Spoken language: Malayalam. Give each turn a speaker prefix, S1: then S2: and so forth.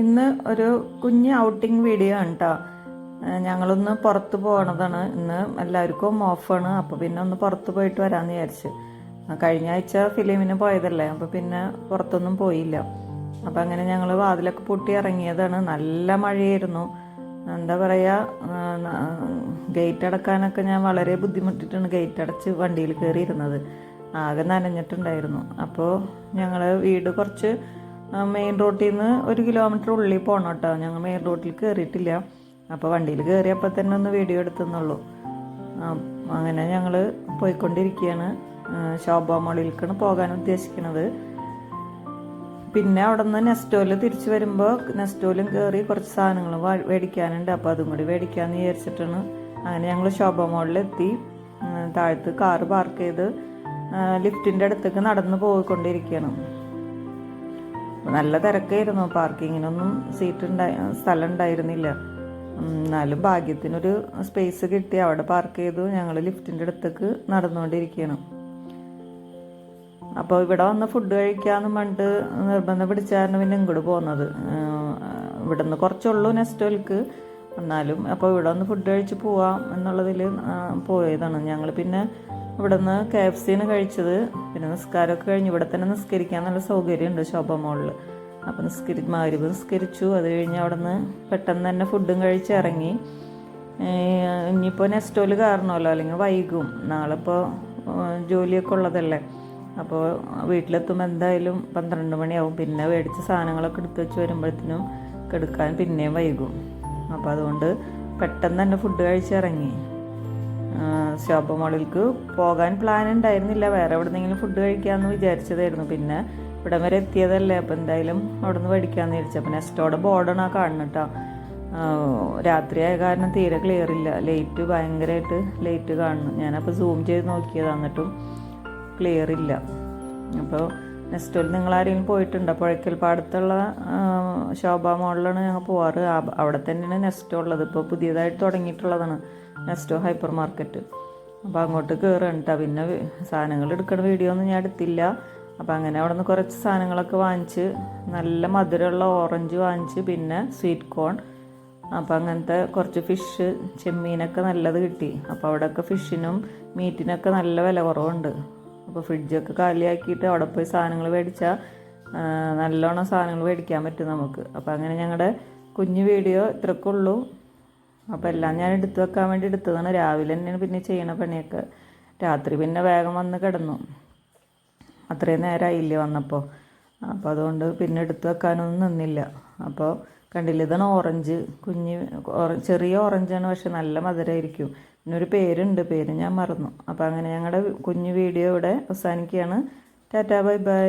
S1: ഇന്ന് ഒരു കുഞ്ഞ് ഔട്ടിംഗ് വീഡിയോ ആണ് കേട്ടോ ഞങ്ങളൊന്ന് പുറത്ത് പോകണതാണ് ഇന്ന് എല്ലാവർക്കും ഓഫാണ് അപ്പോൾ പിന്നെ ഒന്ന് പുറത്ത് പോയിട്ട് വരാമെന്ന് വിചാരിച്ച്. കഴിഞ്ഞ ആഴ്ച ഫിലിമിന് പോയതല്ലേ? അപ്പോൾ പിന്നെ പുറത്തൊന്നും പോയില്ല. അപ്പോൾ അങ്ങനെ ഞങ്ങൾ വാതിലൊക്കെ പൂട്ടി ഇറങ്ങിയതാണ്. നല്ല മഴയായിരുന്നു. എന്താ പറയുക ഗേറ്റ് അടക്കാനൊക്കെ ഞാൻ വളരെ ബുദ്ധിമുട്ടിട്ടാണ് ഗേറ്റ് അടച്ച് വണ്ടിയിൽ കയറിയിരുന്നത് ആകെ നനഞ്ഞിട്ടുണ്ടായിരുന്നു. അപ്പോൾ ഞങ്ങൾ വീട് കുറച്ച് മെയിൻ റോട്ടിൽ നിന്ന് ഒരു കിലോമീറ്റർ ഉള്ളിൽ പോകണം കേട്ടോ ഞങ്ങൾ മെയിൻ റോട്ടിൽ കയറിയിട്ടില്ല അപ്പോൾ വണ്ടിയിൽ കയറിയപ്പോൾ തന്നെ ഒന്ന് വീഡിയോ എടുത്തെന്നുള്ളൂ. അങ്ങനെ ഞങ്ങൾ പോയിക്കൊണ്ടിരിക്കുകയാണ്. ശോഭ മോളിലേക്കാണ് പോകാൻ ഉദ്ദേശിക്കുന്നത് പിന്നെ അവിടെ നിന്ന് നെസ്റ്റോയിൽ തിരിച്ചു വരുമ്പോൾ നെസ്റ്റോയിലും കയറി കുറച്ച് സാധനങ്ങൾ മേടിക്കാനുണ്ട്. അപ്പോൾ അതും കൂടി മേടിക്കാമെന്ന് വിചാരിച്ചിട്ടാണ് അങ്ങനെ ഞങ്ങൾ ശോഭ മോളിലെത്തി. താഴത്ത് കാറ് പാർക്ക് ചെയ്ത് ലിഫ്റ്റിന്റെ അടുത്തേക്ക് നടന്ന് പോയിക്കൊണ്ടിരിക്കുകയാണ്. നല്ല തിരക്കായിരുന്നു. പാർക്കിങ്ങിനൊന്നും സീറ്റ് ഉണ്ടായി സ്ഥലം ഉണ്ടായിരുന്നില്ല. എന്നാലും ഭാഗ്യത്തിനൊരു സ്പേസ് കിട്ടി. അവിടെ പാർക്ക് ചെയ്തു. ഞങ്ങൾ ലിഫ്റ്റിന്റെ അടുത്തേക്ക് നടന്നുകൊണ്ടിരിക്കുകയാണ്. അപ്പോൾ ഇവിടെ വന്ന് ഫുഡ് കഴിക്കാമെന്ന് പറഞ്ഞിട്ട് നിർബന്ധം പിടിച്ചായിരുന്നു പിന്നെ ഇങ്ങോട്ട് പോകുന്നത്. ഇവിടെ നിന്ന് കുറച്ചുള്ളൂ നെസ്റ്റോൽക്ക് എന്നാലും അപ്പോൾ ഇവിടെ വന്ന് ഫുഡ് കഴിച്ച് പോവാം എന്നുള്ളതിൽ പോയതാണ്. ഞങ്ങൾ പിന്നെ ഇവിടെ നിന്ന് കെ എഫ് സിന്ന് കഴിച്ചത്. പിന്നെ നിസ്കാരമൊക്കെ കഴിഞ്ഞ് ഇവിടെ തന്നെ നിസ്കരിക്കാൻ നല്ല സൗകര്യമുണ്ട് ശോഭ മോളിൽ അപ്പോൾ നിസ്കരി മാരിവ് നിസ്കരിച്ചു. അത് കഴിഞ്ഞ് അവിടെ നിന്ന് പെട്ടെന്ന് തന്നെ ഫുഡും കഴിച്ച് ഇറങ്ങി. ഇനിയിപ്പോൾ നെസ്റ്റോയിൽ കയറണമല്ലോ അല്ലെങ്കിൽ വൈകും. നാളെ ഇപ്പോൾ ജോലിയൊക്കെ ഉള്ളതല്ലേ. അപ്പോൾ വീട്ടിലെത്തുമ്പോൾ എന്തായാലും പന്ത്രണ്ട് മണിയാവും. പിന്നെ മേടിച്ച സാധനങ്ങളൊക്കെ എടുത്ത് വെച്ച് വരുമ്പോഴത്തേനും കെടുക്കാൻ പിന്നെയും വൈകും. അപ്പോൾ അതുകൊണ്ട് പെട്ടെന്ന് തന്നെ ഫുഡ് കഴിച്ചിറങ്ങി ശോഭ മോളിലേക്ക് പോകാൻ പ്ലാൻ ഉണ്ടായിരുന്നില്ല. വേറെ എവിടെ നിന്നെങ്കിലും ഫുഡ് കഴിക്കാമെന്ന് വിചാരിച്ചതായിരുന്നു. പിന്നെ ഇവിടം വരെ എത്തിയതല്ലേ. അപ്പം എന്തായാലും അവിടെ നിന്ന് പഠിക്കാമെന്ന് വിചാരിച്ചു. അപ്പം നെസ്റ്റോടെ ബോർഡാണ് ആ കാണുന്നത് കേട്ടോ രാത്രിയായ കാരണം തീരെ ക്ലിയർ ഇല്ല. ലൈറ്റ് ഭയങ്കരമായിട്ട് ലൈറ്റ് കാണുന്നു. ഞാനപ്പോൾ സൂം ചെയ്ത് നോക്കിയത്. എന്നിട്ടും ക്ലിയർ ഇല്ല. അപ്പോൾ നെസ്റ്റോയിൽ നിങ്ങൾ ആരെങ്കിലും പോയിട്ടുണ്ട്? പുഴയ്ക്കൽ പാടത്തുള്ള ശോഭ മോളിലാണ് ഞങ്ങൾ പോവാറ്. അവിടെ തന്നെയാണ് നെസ്റ്റോ ഉള്ളത്. ഇപ്പോൾ പുതിയതായിട്ട് തുടങ്ങിയിട്ടുള്ളതാണ്. നെസ്റ്റോ ഹൈപ്പർ മാർക്കറ്റ് അപ്പോൾ അങ്ങോട്ട് കയറുകയാണ് പിന്നെ സാധനങ്ങൾ എടുക്കുന്ന വീഡിയോ ഒന്നും ഞാൻ എടുത്തില്ല. അപ്പോൾ അങ്ങനെ അവിടെ നിന്ന് കുറച്ച് സാധനങ്ങളൊക്കെ വാങ്ങിച്ച് നല്ല മധുരമുള്ള ഓറഞ്ച് വാങ്ങിച്ച് പിന്നെ സ്വീറ്റ് കോൺ അപ്പോൾ അങ്ങനത്തെ കുറച്ച് ഫിഷ് ചെമ്മീനൊക്കെ നല്ലത് കിട്ടി. അപ്പോൾ അവിടെയൊക്കെ ഫിഷിനും മീറ്റിനൊക്കെ നല്ല വില കുറവുണ്ട്. അപ്പോൾ ഫ്രിഡ്ജൊക്കെ കാലിയാക്കിയിട്ട് അവിടെ പോയി സാധനങ്ങൾ മേടിച്ചാൽ നല്ലോണം സാധനങ്ങൾ മേടിക്കാൻ പറ്റും നമുക്ക്. അപ്പോൾ അങ്ങനെ ഞങ്ങളുടെ കുഞ്ഞു വീഡിയോ ഇത്രയൊക്കെ ഉള്ളൂ അപ്പോൾ എല്ലാം ഞാൻ എടുത്തു വെക്കാൻ വേണ്ടി എടുത്തതാണ്. രാവിലെ തന്നെയാണ് പിന്നെ ചെയ്യണ പണിയൊക്കെ. രാത്രി പിന്നെ വേഗം വന്ന് കിടന്നു. അത്രയും നേരമായില്ലേ വന്നപ്പോൾ അപ്പോൾ അതുകൊണ്ട് പിന്നെ എടുത്തു വെക്കാനൊന്നും നിന്നില്ല. അപ്പോൾ കണ്ടില്ല ഇതാണ് ഓറഞ്ച് കുഞ്ഞ് ചെറിയ ഓറഞ്ചാണ് പക്ഷെ നല്ല മധുരമായിരിക്കും പിന്നെ ഒരു പേരുണ്ട് പേര് ഞാൻ മറന്നു. അപ്പോൾ അങ്ങനെ ഞങ്ങളുടെ കുഞ്ഞു വീഡിയോ ഇവിടെ അവസാനിക്കുകയാണ്. Tata bye bye.